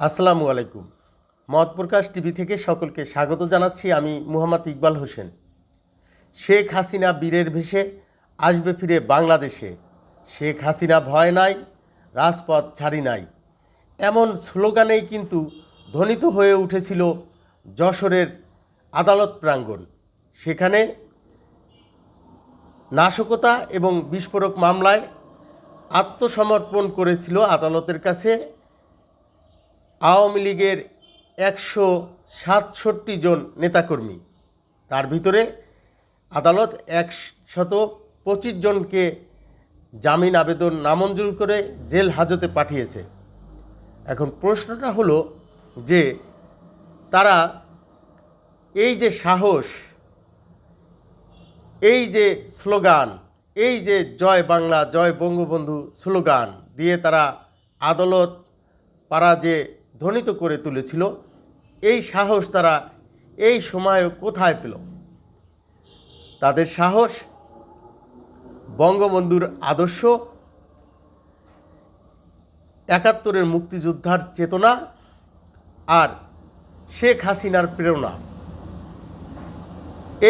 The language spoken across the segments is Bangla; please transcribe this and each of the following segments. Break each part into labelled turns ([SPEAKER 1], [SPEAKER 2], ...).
[SPEAKER 1] আসসালামু আলাইকুম। মত প্রকাশ টিভি থেকে সকলকে স্বাগত জানাচ্ছি আমি মুহাম্মদ ইকবাল হোসেন। শেখ হাসিনা বীরের ভেসে আসবে ফিরে বাংলাদেশে। শেখ হাসিনা ভয় নাই, রাজপথ ছাড়ি নাই। এমন স্লোগানেই কিন্তু ধ্বনিত হয়ে উঠেছিল যশোরের আদালত প্রাঙ্গণ। সেখানে নাশকতা এবং বিস্ফোরক মামলায় আত্মসমর্পণ করেছিল আদালতের কাছে। আওয়ামী লীগের একশো সাতষট্টি জন নেতাকর্মী। তার ভিতরে আদালত একশত পঁচিশ জনকে জামিন আবেদন নামঞ্জুর করে জেল হাজতে পাঠিয়েছে। এখন প্রশ্নটা হলো যে তারা এই যে সাহস, এই যে স্লোগান, এই যে জয় বাংলা, জয় বঙ্গবন্ধু স্লোগান দিয়ে তারা আদালত পাড়া যে ধ্বনিত করে তুলেছিল। এই সাহস তারা এই সময়ও কোথায় পেল? তাদের সাহস, বঙ্গবন্ধুর আদর্শ, একাত্তরের মুক্তিযোদ্ধার চেতনা আর শেখ হাসিনার প্রেরণা।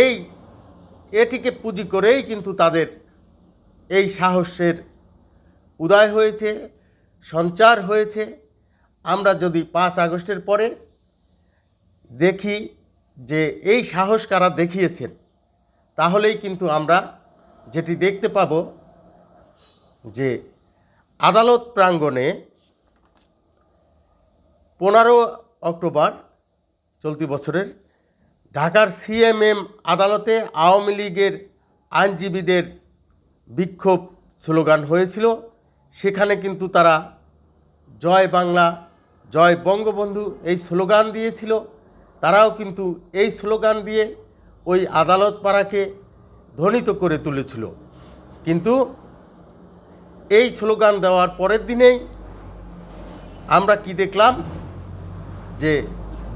[SPEAKER 1] এই, এটিকে পুঁজি করেই কিন্তু তাদের এই সাহসের উদয় হয়েছে, সঞ্চার হয়েছে। আমরা যদি পাঁচ আগস্টের পরে দেখি যে এই সাহস কারা দেখিয়েছেন, তাহলেই কিন্তু আমরা যেটি দেখতে পাব যে আদালত প্রাঙ্গণে পনেরো অক্টোবর চলতি বছরের ঢাকার সিএমএম আদালতে আওয়ামী লীগের আইনজীবীদের বিক্ষোভ স্লোগান হয়েছিল। সেখানে কিন্তু তারা জয় বাংলা জয় বঙ্গবন্ধু এই স্লোগান দিয়েছিল। তারাও কিন্তু এই স্লোগান দিয়ে ওই আদালত পাড়াকে ধ্বনিত করে তুলেছিল। কিন্তু এই স্লোগান দেওয়ার পরের দিনেই আমরা কি দেখলাম? যে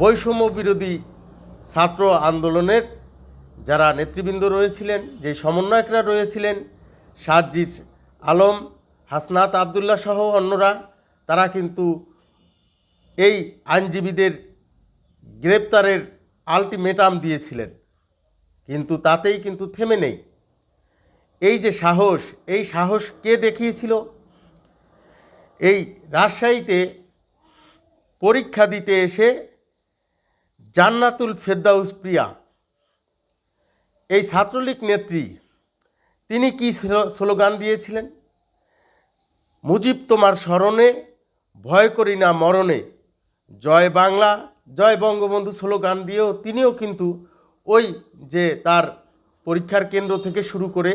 [SPEAKER 1] বৈষম্য বিরোধী ছাত্র আন্দোলনের যারা নেতৃবৃন্দ রয়েছিলেন, যে সমন্বয়করা রয়েছিলেন, সার্জিস আলম, হাসনাত আবদুল্লাহ সহ অন্যরা, তারা কিন্তু এই আইনজীবীদের গ্রেপ্তারের আলটিমেটাম দিয়েছিলেন। কিন্তু তাতেই কিন্তু থেমে নেই। এই যে সাহস, এই সাহস কে দেখিয়েছিল? এই রাজশাহীতে পরীক্ষা দিতে এসে জান্নাতুল ফেরদাউস প্রিয়া, এই ছাত্রলীগ নেত্রী, তিনি কি স্লো- স্লোগান দিয়েছিলেন? মুজিব তোমার স্মরণে, ভয় করি না মরণে জয় বাংলা, জয় বঙ্গবন্ধু স্লোগান দিয়েও তিনিও কিন্তু ওই যে তার পরীক্ষার কেন্দ্র থেকে শুরু করে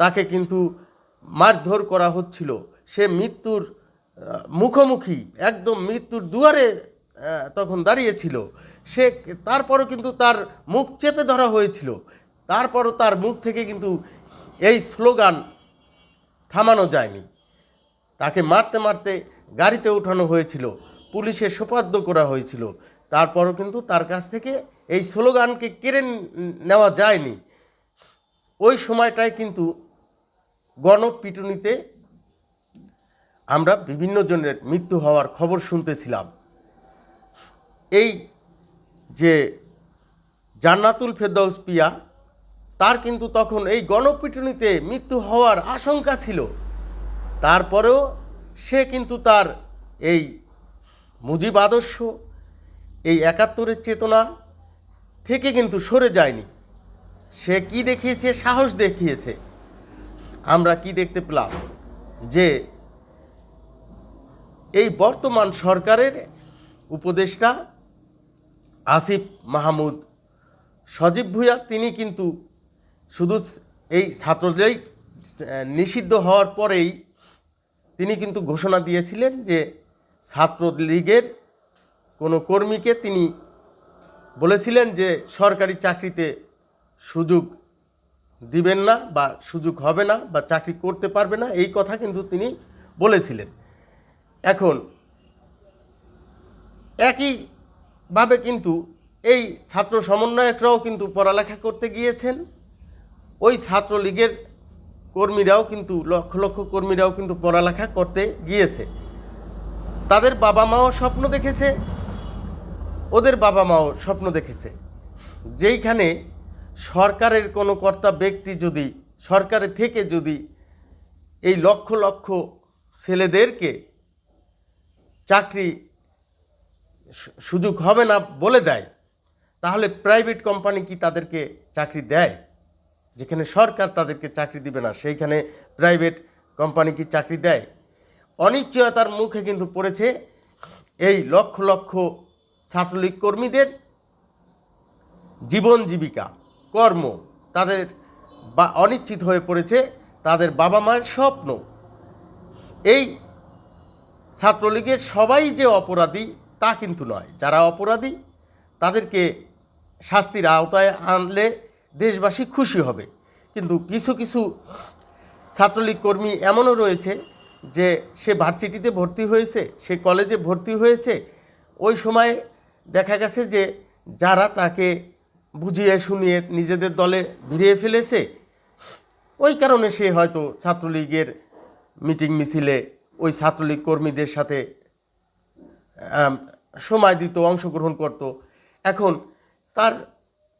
[SPEAKER 1] তাকে কিন্তু মারধর করা হচ্ছিল। সে মৃত্যুর মুখোমুখি, একদম মৃত্যুর দুয়ারে তখন দাঁড়িয়েছিল। সে তারপরও কিন্তু তার মুখ চেপে ধরা হয়েছিল। তারপরও তার মুখ থেকে কিন্তু এই স্লোগান থামানো যায়নি। তাকে মারতে মারতে গাড়িতে ওঠানো হয়েছিল। পুলিশে সোপাদ্য করা হয়েছিল। তারপরও কিন্তু তার কাছ থেকে এই স্লোগানকে কেড়ে নেওয়া যায়নি। ওই সময়টায় কিন্তু গণপিটুনিতে আমরা বিভিন্ন জনের মৃত্যু হওয়ার খবর শুনতেছিলাম। এই যে জান্নাতুল ফেরদৌস পিয়া, তার কিন্তু তখন এই গণপিটুনিতে মৃত্যু হওয়ার আশঙ্কা ছিল। তারপরেও সে কিন্তু তার এই মুজিব আদর্শ, এই একাত্তরের চেতনা থেকে কিন্তু সরে যায়নি। সে কি দেখিয়েছে? সাহস দেখিয়েছে। আমরা কি দেখতে পেলাম? যে এই বর্তমান সরকারের উপদেষ্টা আসিফ মাহমুদ সজীব ভুঁইয়া, তিনি কিন্তু শুধু এই ছাত্রলীগ নিষিদ্ধ হওয়ার পরেই তিনি কিন্তু ঘোষণা দিয়েছিলেন যে ছাত্রলীগের কোনো কর্মীকে তিনি বলেছিলেন যে সরকারি চাকরিতে সুযোগ দিবেন না বা সুযোগ হবে না বা চাকরি করতে পারবে না, এই কথা কিন্তু তিনি বলেছিলেন। এখন একইভাবে কিন্তু এই ছাত্র সমন্বয়করাও কিন্তু পড়ালেখা করতে গিয়েছেন। ওই ছাত্রলীগের কর্মীরাও কিন্তু, লক্ষ লক্ষ কর্মীরাও কিন্তু পড়ালেখা করতে গিয়েছে। তাদের বাবা মাও স্বপ্ন দেখেছে, ওদের বাবা মাও স্বপ্ন দেখেছে। যেইখানে সরকারের কোনো কর্তা ব্যক্তি যদি সরকারের থেকে যদি এই লক্ষ লক্ষ ছেলেদেরকে চাকরি সুযোগ হবে না বলে দেয়, তাহলে প্রাইভেট কোম্পানি কি তাদেরকে চাকরি দেয়? যেখানে সরকার তাদেরকে চাকরি দিবে না, সেইখানে প্রাইভেট কোম্পানি কি চাকরি দেয়? অনিশ্চয়তার মুখে কিন্তু পড়েছে এই লক্ষ লক্ষ ছাত্রলীগ কর্মীদের জীবন জীবিকা, কর্ম তাদের বা অনিশ্চিত হয়ে পড়েছে তাদের বাবা মায়ের স্বপ্ন। এই ছাত্রলীগের সবাই যে অপরাধী তা কিন্তু নয়। যারা অপরাধী তাদেরকে শাস্তির আওতায় আনলে দেশবাসী খুশি হবে। কিন্তু কিছু কিছু ছাত্রলীগ কর্মী এমনও রয়েছে যে সে ভার্সিটিতে ভর্তি হয়েছে, সে কলেজে ভর্তি হয়েছে, ওই সময় দেখা গেছে যে যারা তাকে বুঝিয়ে শুনিয়ে নিজেদের দলে ভিড়িয়ে ফেলেছে, ওই কারণে সে হয়তো ছাত্রলীগের মিটিং মিছিলে ওই ছাত্রলীগ কর্মীদের সাথে সময় দিত, অংশগ্রহণ করত। এখন তার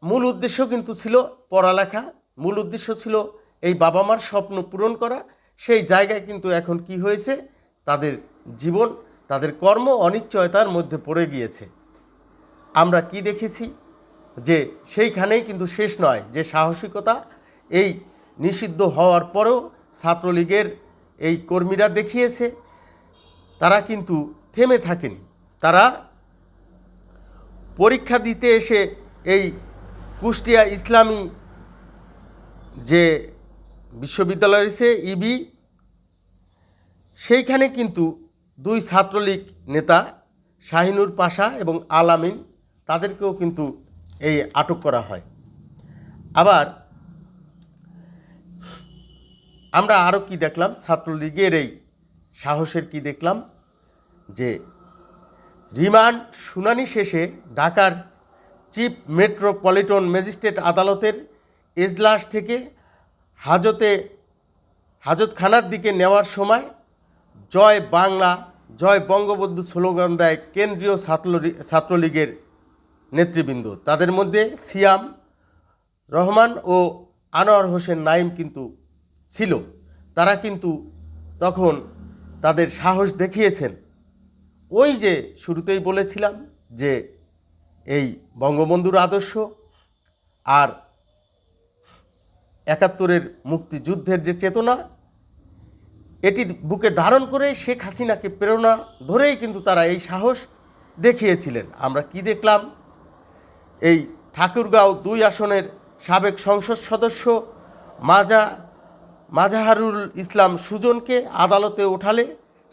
[SPEAKER 1] মূল উদ্দেশ্য কিন্তু ছিল পড়ালেখা, মূল উদ্দেশ্য ছিল এই বাবা মার স্বপ্ন পূরণ করা সেই জায়গায় কিন্তু এখন কি হয়েছে? তাদের জীবন, তাদের কর্ম অনিশ্চয়তার মধ্যে পড়ে গিয়েছে। আমরা কি দেখেছি? যে সেইখানেই কিন্তু শেষ নয়, যে সাহসিকতা এই নিষিদ্ধ হওয়ার পরেও ছাত্রলীগের এই কর্মীরা দেখিয়েছে। তারা কিন্তু থেমে থাকেনি। তারা পরীক্ষা দিতে এসে এই কুষ্টিয়া ইসলামী যে বিশ্ববিদ্যালয় রয়েছে ইবি সেইখানে কিন্তু দুই ছাত্রলীগ নেতা শাহিনুর পাশা এবং আলামিন তাদেরকেও কিন্তু এই আটক করা হয়। আবার আমরা আরও কি দেখলাম? ছাত্রলীগের এই সাহসের কি দেখলাম? যে রিমান্ড শুনানি শেষে ঢাকার চিফ মেট্রোপলিটন ম্যাজিস্ট্রেট আদালতের এজলাস থেকে হাজতে হাজতখানার দিকে নেওয়ার সময় জয় বাংলা, জয় বঙ্গবন্ধু স্লোগান দেয় কেন্দ্রীয় ছাত্রলী, ছাত্রলীগের নেতৃবৃন্দ। তাদের মধ্যে সিয়াম রহমান ও আনোয়ার হোসেন নাইম কিন্তু ছিল। তারা কিন্তু তখন তাদের সাহস দেখিয়েছেন। ওই যে শুরুতেই বলেছিলাম যে এই বঙ্গবন্ধুর আদর্শ আর একাত্তরের মুক্তিযুদ্ধের যে চেতনা, এটি বুকে ধারণ করে শেখ হাসিনাকে প্রেরণা ধরেই কিন্তু তারা এই সাহস দেখিয়েছিলেন। আমরা কি দেখলাম? এই ঠাকুরগাঁও দুই আসনের সাবেক সংসদ সদস্য মাজা, মাজাহারুল ইসলাম সুজনকে আদালতে ওঠালে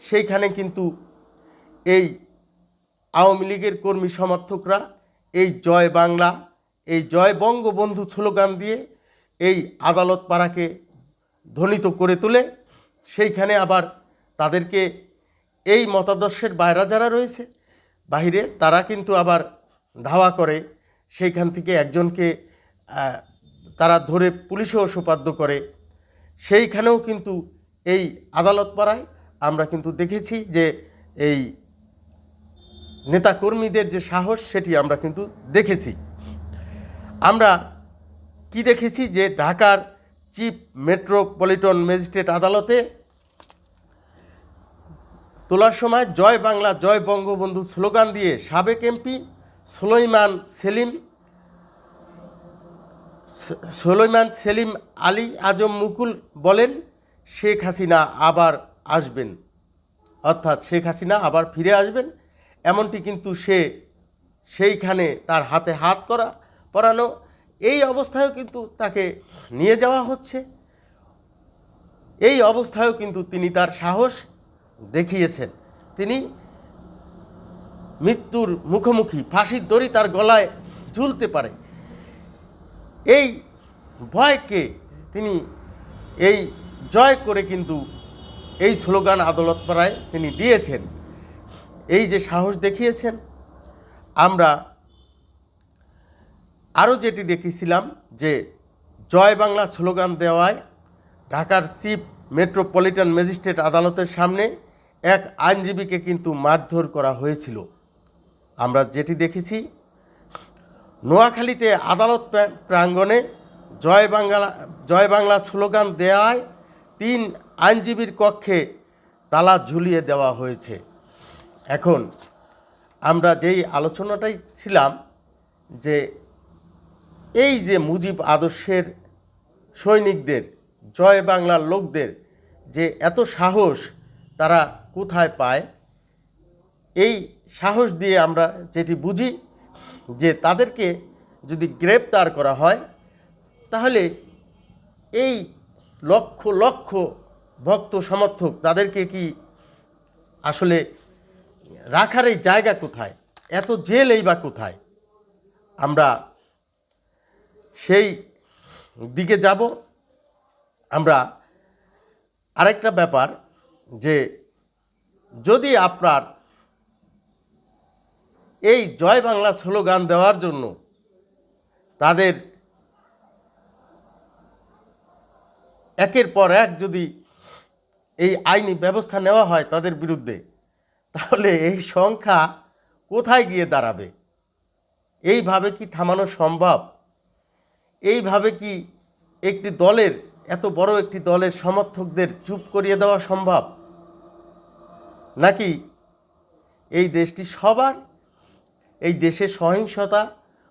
[SPEAKER 1] সেইখানে কিন্তু এই আওয়ামী লীগের কর্মী সমর্থকরা এই জয় বাংলা, এই জয় বঙ্গবন্ধু স্লোগান দিয়ে এই আদালত পাড়াকে ধ্বনিত করে তোলে সেইখানে আবার তাদেরকে এই মতাদর্শের বাইরা যারা রয়েছে, বাহিরে তারা কিন্তু আবার ধাওয়া করে। সেইখান থেকে একজনকে তারা ধরে পুলিশেও সোপাদ্য করে। সেইখানেও কিন্তু এই আদালত পাড়ায় আমরা কিন্তু দেখেছি যে এই নেতাকর্মীদের যে সাহস, সেটি আমরা কিন্তু দেখেছি। আমরা কি দেখেছি যে ঢাকার চিফ মেট্রোপলিটন ম্যাজিস্ট্রেট আদালতে তোলার সময় জয় বাংলা, জয় বঙ্গবন্ধু স্লোগান দিয়ে সাবেক এমপি সুলাইমান সেলিম সুলাইমান সেলিম আলী আজম মুকুল বলেন, শেখ হাসিনা আবার আসবেন। অর্থাৎ শেখ হাসিনা আবার ফিরে আসবেন। এমনটি কিন্তু সে সেইখানে তার হাতে হাত করা, পরানো এই অবস্থায়ও কিন্তু তাকে নিয়ে যাওয়া হচ্ছে। এই অবস্থায়ও কিন্তু তিনি তার সাহস দেখিয়েছেন। তিনি মৃত্যুর মুখোমুখি, ফাঁসির দড়ি তার গলায় ঝুলতে পারে। এই ভয়কে তিনি, এই জয় করে কিন্তু এই স্লোগান আদালত পাড়ায় তিনি দিয়েছেন। এই যে সাহস দেখিয়েছেন, আমরা আরও যেটি দেখেছিলাম যে জয় বাংলা স্লোগান দেওয়ায় ঢাকার চিফ মেট্রোপলিটন ম্যাজিস্ট্রেট আদালতের সামনে এক আইনজীবীকে কিন্তু মারধর করা হয়েছিল। আমরা যেটি দেখেছি, নোয়াখালীতে আদালত প্রা- প্রাঙ্গণে জয় বাংলা জয় বাংলা স্লোগান দেওয়ায় তিন আইনজীবীর কক্ষে তালা ঝুলিয়ে দেওয়া হয়েছে। এখন আমরা যেই আলোচনাটাই ছিলাম যে এই যে মুজিব আদর্শের সৈনিকদের, জয় বাংলার লোকদের যে এত সাহস তারা কোথায় পায়, এই সাহস দিয়ে আমরা যেটি বুঝি যে তাদেরকে যদি গ্রেপ্তার করা হয়, তাহলে এই লক্ষ লক্ষ ভক্ত সমর্থক তাদেরকে কি আসলে রাখার এই জায়গা কোথায়, এত জেল এই বা কোথায়? আমরা সেই দিকে যাব। আমরা আরেকটা ব্যাপার যে যদি আপনার এই জয় বাংলা স্লোগান দেওয়ার জন্য তাদের একের পর এক যদি এই আইনি ব্যবস্থা নেওয়া হয় তাদের বিরুদ্ধে, তাহলে এই সংখ্যা কোথায় গিয়ে দাঁড়াবে? এইভাবে কি থামানো সম্ভব? এইভাবে কি একটি দলের, এত বড় একটি দলের সমর্থকদের চুপ করিয়ে দেওয়া সম্ভব? নাকি এই দেশটি সবার, এই দেশে সহিংসতা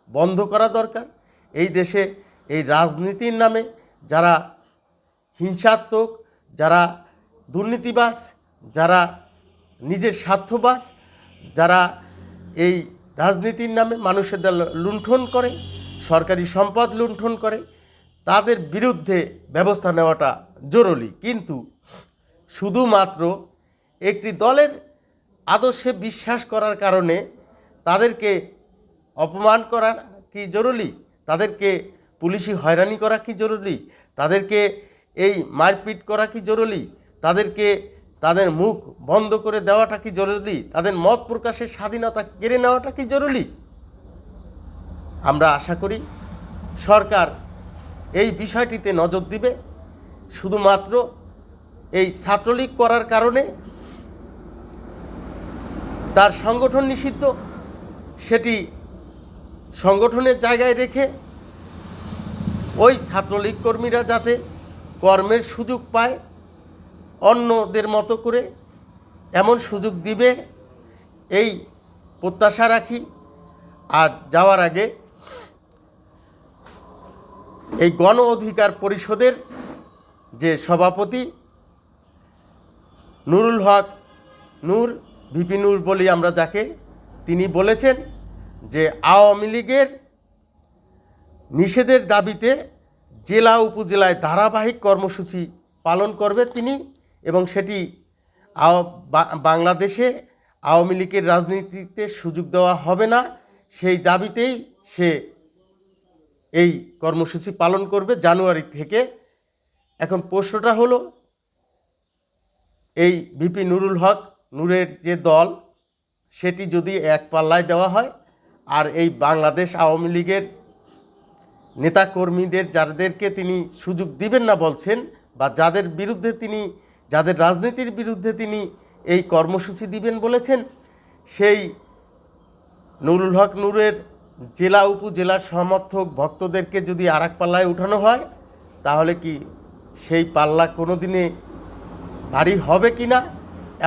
[SPEAKER 1] বন্ধ করা দরকার? এই দেশে এই রাজনীতির নামে যারা হিংসাত্মক, যারা দুর্নীতিবাস যারা নিজের স্বার্থবাস যারা এই রাজনীতির নামে মানুষের দল লুণ্ঠন করে সরকারি সম্পদ লুণ্ঠন করে, তাদের বিরুদ্ধে ব্যবস্থা নেওয়াটা জরুরি। কিন্তু শুধুমাত্র একটি দলের আদর্শে বিশ্বাস করার কারণে তাদেরকে অপমান করা কি জরুরি? তাদেরকে পুলিশি হয়রানি করা কি জরুরি? তাদেরকে এই মারপিট করা কি জরুরি? তাদেরকে তাদের মুখ বন্ধ করে দেওয়াটা কি জরুরি? তাদের মত প্রকাশের স্বাধীনতা কেড়ে নেওয়াটা কি জরুরি? আমরা আশা করি সরকার এই বিষয়টিতে নজর দিবে। শুধুমাত্র এই ছাত্রলীগ করার কারণে তার সংগঠন নিষিদ্ধ, সেটি সংগঠনের জায়গায় রেখে ওই ছাত্রলীগ কর্মীরা যাতে কর্মের সুযোগ পায়, অন্যদের মতো করে এমন সুযোগ দিবে, এই প্রত্যাশা রাখি। আর যাওয়ার আগে এই গণ অধিকার পরিষদের যে সভাপতি নুরুল হক নূর, ভিপি নূর বলি আমরা যাকে, তিনি বলেছেন যে আওয়ামী লীগের নিষেধের দাবিতে জেলা উপজেলায় ধারাবাহিক কর্মসূচি পালন করবে তিনি এবং সেটি বাংলাদেশে আওয়ামী লীগের রাজনীতিতে সুযোগ দেওয়া হবে না। সেই দাবিতেই সে এই কর্মসূচি পালন করবে জানুয়ারি থেকে। এখন প্রশ্নটা হলো, এই ভিপি নুরুল হক, নূরের যে দল, সেটি যদি এক পাল্লায় দেওয়া হয়, আর এই বাংলাদেশ আওয়ামী লীগের নেতাকর্মীদের যাদেরকে তিনি সুযোগ দিবেন না বলছেন, বা যাদের বিরুদ্ধে তিনি, যাদের রাজনীতির বিরুদ্ধে তিনি এই কর্মসূচি দিবেন বলেছেন, সেই নুরুল হক নূরের জেলা উপজেলার সমর্থক ভক্তদেরকে যদি আর পাল্লায় উঠানো হয়, তাহলে কি সেই পাল্লা কোনো দিনে ভারী হবে কি না?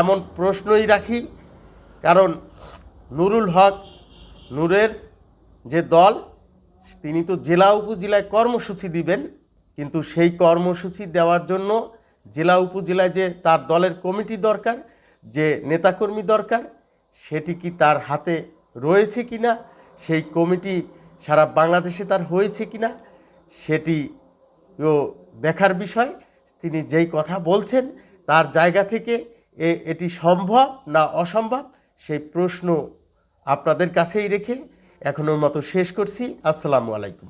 [SPEAKER 1] এমন প্রশ্নই রাখি। কারণ নুরুল হক নূরের যে দল, তিনি তো জেলা উপজেলায় কর্মসূচি দিবেন, কিন্তু সেই কর্মসূচি দেওয়ার জন্য জেলা উপজেলায় যে তার দলের কমিটি দরকার, যে নেতাকর্মী দরকার, সেটি কি তার হাতে রয়েছে কি না? সেই কমিটি সারা বাংলাদেশে তার হয়েছে কি না সেটিও দেখার বিষয়। তিনি যেই কথা বলছেন, তার জায়গা থেকে এ, এটি সম্ভব না অসম্ভব, সেই প্রশ্ন আপনাদের কাছেই রেখে এখনোর মতো শেষ করছি। আসসালামু আলাইকুম।